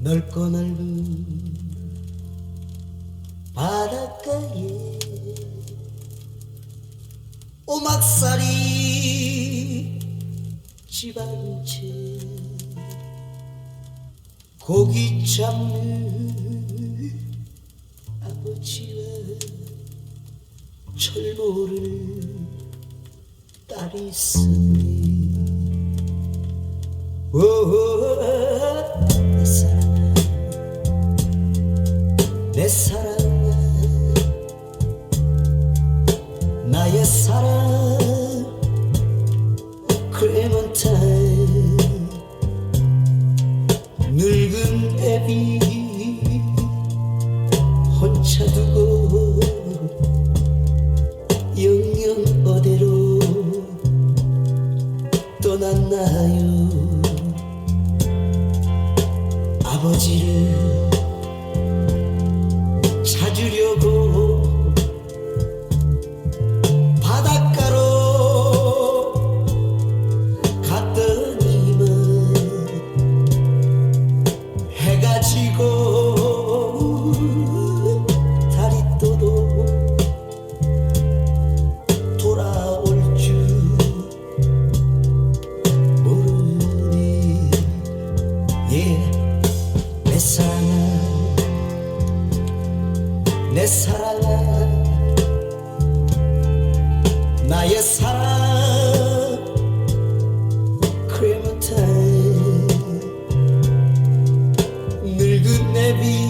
넓고 넓은 바닷가에 오막살이 집한채 고기 잡는 아버지와 철 모르는 딸이 오 내 사랑아 내 사랑아 나의 사랑. 크레먼타인 늙은 애비 혼자 두고 영영 어디로 떠났나요 아버지를 내 사랑아 내 사랑아 나의 사랑. 크레마타일 늙은 내비